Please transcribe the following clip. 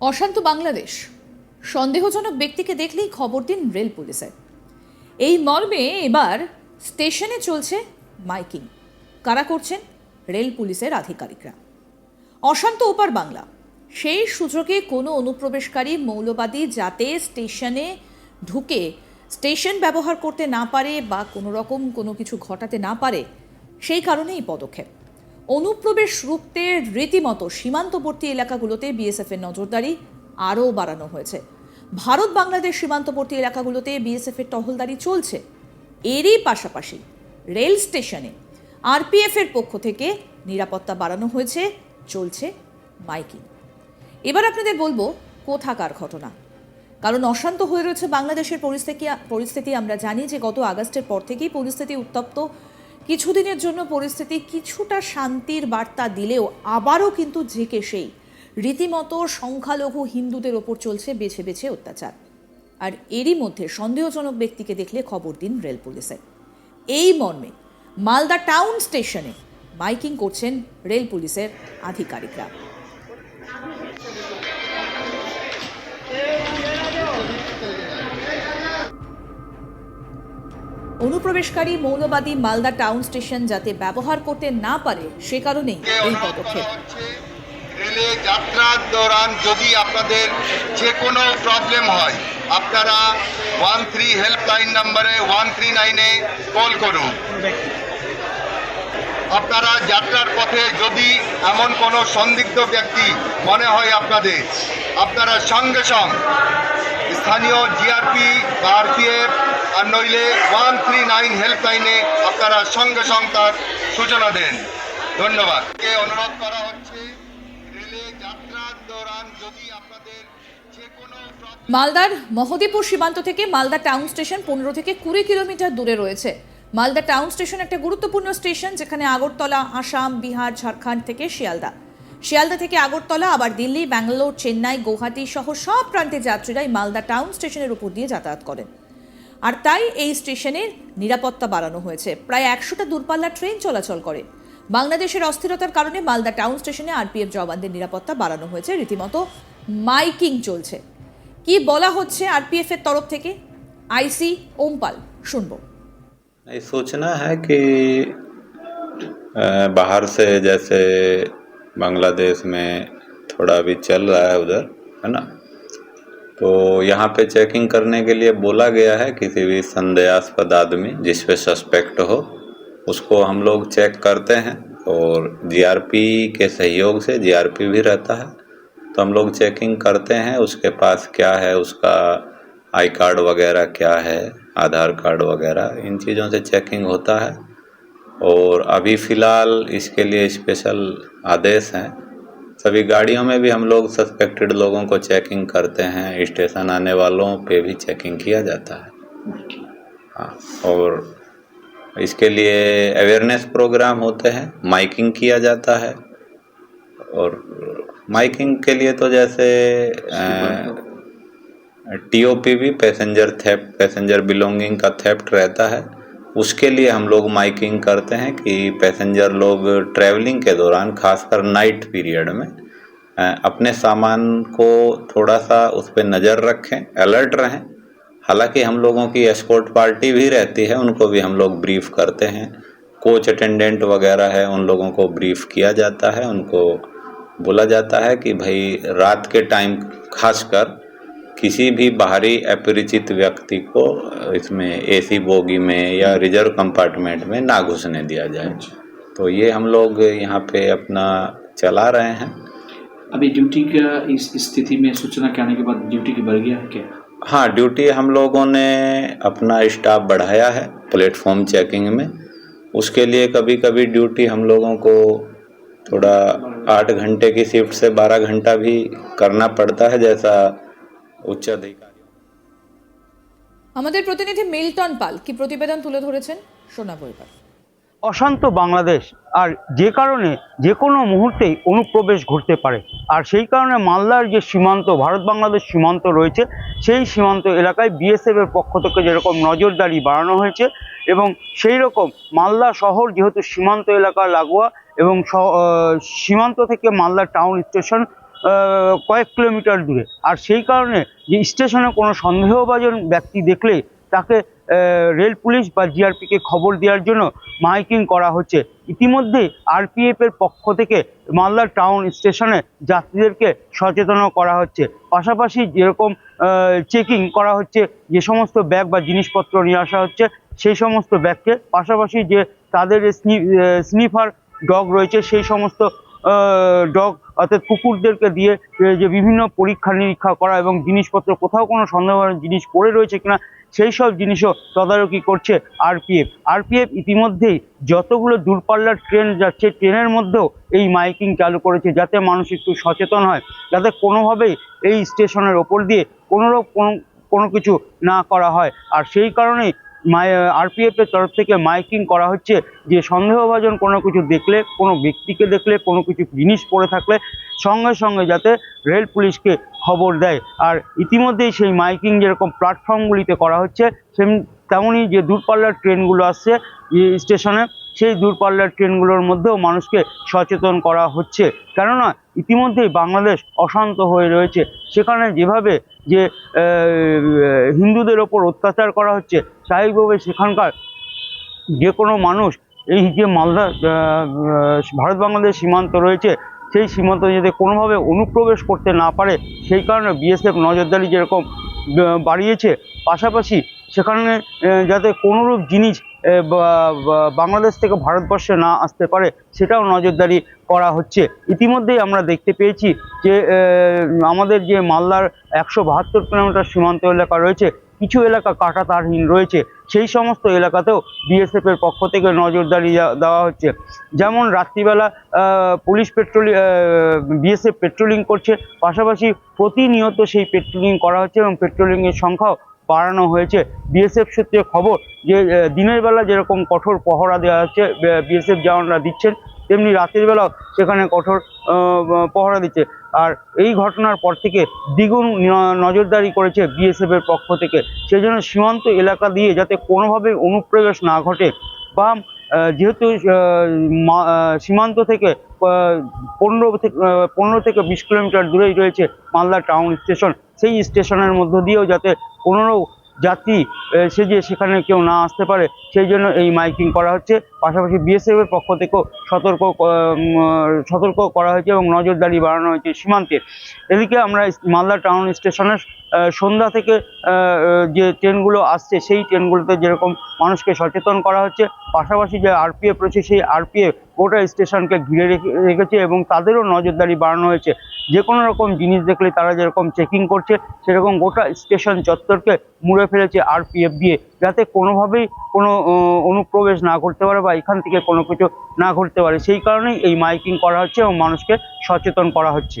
অশান্ত বাংলাদেশ। সন্দেহজনক ব্যক্তিকে দেখলেই খবর দিন রেল পুলিশে। এই মর্মে এবার স্টেশনে চলছে মাইকিং। কারা করছেন? রেল পুলিশের আধিকারিকরা। অশান্ত ওপার বাংলা। সেই সুযোগে কোনো অনুপ্রবেশকারী মৌলবাদী যাতে স্টেশনে ঢুকে স্টেশন ব্যবহার করতে না পারে বা কোনো রকম কোনো কিছু ঘটাতে না পারে, সেই কারণে এই পদক্ষেপ। অনুপ্রবেশ রুখতে রীতিমতো সীমান্তবর্তী এলাকাগুলোতে বিএসএফ এর নজরদারি আরও বাড়ানো হয়েছে। ভারত বাংলাদেশ সীমান্তবর্তী এলাকাগুলোতে বিএসএফ এর টহলদারি চলছে। এরই পাশাপাশি রেল স্টেশনে আরপিএফ এর পক্ষ থেকে নিরাপত্তা বাড়ানো হয়েছে, চলছে মাইকিং। এবার আপনাদের বলব, কোথাকার ঘটনা? কারণ অশান্ত হয়ে রয়েছে বাংলাদেশের পরিস্থিতি পরিস্থিতি আমরা জানি যে গত আগস্টের পর থেকেই পরিস্থিতি উত্তপ্ত। কিছুদিনের জন্য পরিস্থিতি কিছুটা শান্তির বার্তা দিলেও আবারও কিন্তু ঝেঁকে সেই। রীতিমতো সংখ্যালঘু হিন্দুদের ওপর চলছে বেছে বেছে অত্যাচার। আর এরই মধ্যে সন্দেহজনক ব্যক্তিকে দেখলে খবর দিন রেল পুলিশে। এই মর্মে মালদা টাউন স্টেশনে বাইকিং করছেন রেল পুলিশের আধিকারিকরা। অনুপ্রবেশকারী মৌলবাদী মালদা টাউন স্টেশন যাতে ব্যবহার করতে না পারে সে কারণেই এই পদক্ষেপ। রেলে যাত্রার দৌরান যদি আপনাদের যে কোনো প্রবলেম হয় আপনারা ওয়ান থ্রি হেল্পলাইন নাম্বারে ওয়ান থ্রি নাইনে কল করুন। আপনারা যাত্রার পথে যদি এমন কোনো সন্দিগ্ধ ব্যক্তি মনে হয় আপনাদের আপনারা সঙ্গে সঙ্গে স্থানীয় জিআরপি বা আরপিএফ আর নইলে ওয়ান থ্রি নাইন হেল্পলাইনে আপনারা সঙ্গে সঙ্গে তার সূচনা দেন। ধন্যবাদ। অনুরোধ করা হচ্ছে, রেলে যাত্রার দৌরান যদি আপনাদের মালদার মহদীপুর সীমান্ত থেকে মালদা টাউন স্টেশন পনেরো থেকে কুড়ি কিলোমিটার দূরে রয়েছে। মালদা টাউন স্টেশন একটা গুরুত্বপূর্ণ স্টেশন, যেখানে আগরতলা, আসাম, বিহার, ঝাড়খণ্ড থেকে শিয়ালদা। শিয়ালদা থেকে আগরতলা, আবার দিল্লি, ব্যাঙ্গালোর, চেন্নাই, গৌহাটি সহ সব প্রান্তের যাত্রীরাই মালদা টাউন স্টেশনের উপর দিয়ে যাতায়াত করেন। আর তাই এই স্টেশনের নিরাপত্তা বাড়ানো হয়েছে প্রায় একশোটা দূরপাল্লার ট্রেন চলাচল করে বাংলাদেশের অস্থিরতার কারণে মালদা টাউন স্টেশনে আরপিএফ জওয়ানদের নিরাপত্তা বাড়ানো হয়েছে রীতিমতো মাইকিং চলছে কি বলা হচ্ছে আরপিএফ এর তরফ থেকে আইসি ওমপাল শুনবো ये सूचना है कि अ, बाहर से जैसे बांग्लादेश में थोड़ा अभी चल रहा है उधर है ना तो यहाँ पे चेकिंग करने के लिए बोला गया है किसी भी संदेहास्पद आदमी जिस पे सस्पेक्ट हो, उसको हम लोग चेक करते हैं और जीआरपी के सहयोग से जीआरपी भी रहता है। तो हम लोग चेकिंग करते हैं उसके पास क्या है, उसका आई कार्ड वगैरह क्या है, आधार कार्ड वगैरह, इन चीज़ों से चेकिंग होता है। और अभी फ़िलहाल इसके लिए स्पेशल आदेश हैं। सभी गाड़ियों में भी हम लोग सस्पेक्टेड लोगों को चेकिंग करते हैं। स्टेशन आने वालों पे भी चेकिंग किया जाता है। हाँ और इसके लिए अवेयरनेस प्रोग्राम होते हैं। माइकिंग किया जाता है। और माइकिंग के लिए तो जैसे टीओपी भी पैसेंजर थेफ्ट पैसेंजर बिलोंगिंग का थेप्ट रहता है। उसके लिए हम लोग माइकिंग करते हैं कि पैसेंजर लोग ट्रैवलिंग के दौरान, खासकर नाइट पीरियड में अपने सामान को थोड़ा सा उस पर नज़र रखें अलर्ट रहें। हालाँकि हम लोगों की एस्कॉर्ट पार्टी भी रहती है, उनको भी हम लोग ब्रीफ करते हैं। कोच अटेंडेंट वगैरह है, उन लोगों को ब्रीफ किया जाता है, उनको बोला जाता है कि भाई रात के टाइम खासकर किसी भी बाहरी अपरिचित व्यक्ति को इसमें एसी बोगी में या रिज़र्व कंपार्टमेंट में ना घुसने दिया जाए। तो ये हम लोग यहाँ पे अपना चला रहे हैं। अभी ड्यूटी का इस स्थिति में सूचना के आने के बाद ड्यूटी की बढ़ गया है क्या? हाँ ड्यूटी हम लोगों ने अपना स्टाफ बढ़ाया है प्लेटफॉर्म चेकिंग में। उसके लिए कभी कभी ड्यूटी हम लोगों को थोड़ा आठ घंटे की शिफ्ट से बारह घंटा भी करना पड़ता है जैसा উচ্চাধিকারী। আমাদের প্রতিনিধি মিল্টন পাল কি প্রতিবেদন তুলে ধরেছেন? সোনা পরিবার অশান্ত বাংলাদেশ আর যে কারণে যে কোনো মুহূর্তেই অনুপ্রবেশ ঘটতে পারে। আর সেই কারণে মালদার যে সীমান্ত ভারত বাংলাদেশ সীমান্ত রয়েছে সেই সীমান্ত এলাকায় বিএসএফ এর পক্ষ থেকে যেরকম নজরদারি বাড়ানো হয়েছে এবং সেই রকম মালদা শহর যেহেতু সীমান্ত এলাকা লাগোয়া এবং সীমান্ত থেকে মালদা টাউন স্টেশন কয়েক কিলোমিটার দূরে। আর সেই কারণে যে স্টেশনে কোনো সন্দেহভাজন ব্যক্তি দেখলে তাকে রেল পুলিশ বা জিআরপিকে খবর দেওয়ার জন্য মাইকিং করা হচ্ছে। ইতিমধ্যে আরপিএফ এর পক্ষ থেকে মালদা টাউন স্টেশনে যাত্রীদেরকে সচেতন করা হচ্ছে। পাশাপাশি যেরকম চেকিং করা হচ্ছে, যে সমস্ত ব্যাগ বা জিনিসপত্র নিয়ে আসা হচ্ছে, সেই সমস্ত ব্যাগকে। পাশাপাশি যে তাদের স্নিফার ডগ রয়েছে, সেই সমস্ত ডগ অর্থাৎ কুকুরদেরকে দিয়ে যে বিভিন্ন পরীক্ষা নিরীক্ষা করা এবং জিনিসপত্র, কোথাও কোনো সন্দেহজনক জিনিস পড়ে রয়েছে কিনা, সেই সব জিনিসও তদারকি করছে আরপিএফ। আরপিএফ ইতিমধ্যেই যতগুলো দূরপাল্লার ট্রেন যাচ্ছে, ট্রেনের মধ্যেও এই মাইকিং চালু করেছে যাতে মানুষ একটু সচেতন হয়, যাতে কোনোভাবেই এই স্টেশনের ওপর দিয়ে কোনো কোনো কিছু না করা হয়। আর সেই কারণেই মাই পি এফের তরফ থেকে মাইকিং করা হচ্ছে যে সন্দেহভাজন কোনো কিছু দেখলে, কোনো ব্যক্তিকে দেখলে, কোনো কিছু জিনিস পড়ে থাকলে সঙ্গে সঙ্গে যাতে রেল পুলিশকে খবর দেয়। আর ইতিমধ্যেই সেই মাইকিং যেরকম প্ল্যাটফর্মগুলিতে করা হচ্ছে, সেম তেমনই যে দূরপাল্লার ট্রেনগুলো আসছে স্টেশনে সেই দূরপাল্লার ট্রেনগুলোর মধ্যেও মানুষকে সচেতন করা হচ্ছে। কেননা ইতিমধ্যেই বাংলাদেশ অশান্ত হয়ে রয়েছে। সেখানে যেভাবে যে হিন্দুদের ওপর অত্যাচার করা হচ্ছে স্বাভাবিকভাবে সেখানকার যে কোনো মানুষ, এই যে মালদা ভারত বাংলাদেশ সীমান্ত রয়েছে, সেই সীমান্ত যাতে কোনোভাবে অনুপ্রবেশ করতে না পারে, সেই কারণে বিএসএফ নজরদারি যেরকম বাড়িয়েছে, পাশাপাশি সেখানে যাতে কোনোরূপ জিনিস বাংলাদেশ থেকে ভারতবর্ষে না আসতে পারে, সেটাও নজরদারি করা হচ্ছে। ইতিমধ্যেই আমরা দেখতে পেয়েছি যে আমাদের যে মালদার একশো বাহাত্তর কিলোমিটার সীমান্ত এলাকা রয়েছে, কিছু এলাকা কাটা তারহীন রয়েছে, সেই সমস্ত এলাকাতেও বিএসএফের পক্ষ থেকে নজরদারি দেওয়া- হচ্ছে। যেমন রাত্রিবেলা পুলিশ পেট্রোলিং বিএসএফ পেট্রোলিং করছে, পাশাপাশি প্রতিনিয়ত সেই পেট্রোলিং করা হচ্ছে এবং পেট্রোলিংয়ের সংখ্যাও বাড়ানো হয়েছে। বিএসএফ সূত্রে খবর যে দিনের বেলা যেরকম কঠোর পহরা দেওয়া হচ্ছে বিএসএফ জওয়ানরা দিচ্ছেন, তেমনি রাতের বেলাও সেখানে কঠোর পহরা দিচ্ছে। আর এই ঘটনার পর থেকে দ্বিগুণ নজরদারি করেছে বিএসএফ এর পক্ষ থেকে। সেই জন্য সীমান্ত এলাকা দিয়ে যাতে কোনোভাবে অনুপ্রবেশ না ঘটে বা যেহেতু সীমান্ত থেকে পনেরো থেকে পনেরো থেকে বিশ কিলোমিটার দূরেই রয়েছে মালদা টাউন স্টেশন। সেই স্টেশনের মধ্য দিয়েও যাতে কোনো যাত্রী সে যে সেখানে কেউ না আসতে পারে, সেই জন্য এই মাইকিং করা হচ্ছে। পাশাপাশি বিএসএফ এর পক্ষ থেকেও সতর্ক সতর্ক করা হয়েছে এবং নজরদারি বাড়ানো হয়েছে সীমান্তে। এদিকে আমরা মালদা টাউন স্টেশনের সন্ধ্যা থেকে যে ট্রেনগুলো আসছে, সেই ট্রেনগুলোতে যেরকম মানুষকে সচেতন করা হচ্ছে, পাশাপাশি যে আরপিএফ রয়েছে, সেই আরপিএফ গোটা স্টেশনকে ঘিরে রেখে, রেখেছে এবং তাদেরও নজরদারি বাড়ানো হয়েছে। যে কোনো রকম জিনিস দেখলে তারা যেরকম চেকিং করছে, সেরকম গোটা স্টেশন চত্বরকে মুড়ে ফেলেছে আরপিএফ দিয়ে, যাতে কোনোভাবেই কোনো অনুপ্রবেশ না করতে পারে বা এখান থেকে কোনো কিছু না ঘটতে পারে। সেই কারণেই এই মাইকিং করা হচ্ছে এবং মানুষকে সচেতন করা হচ্ছে।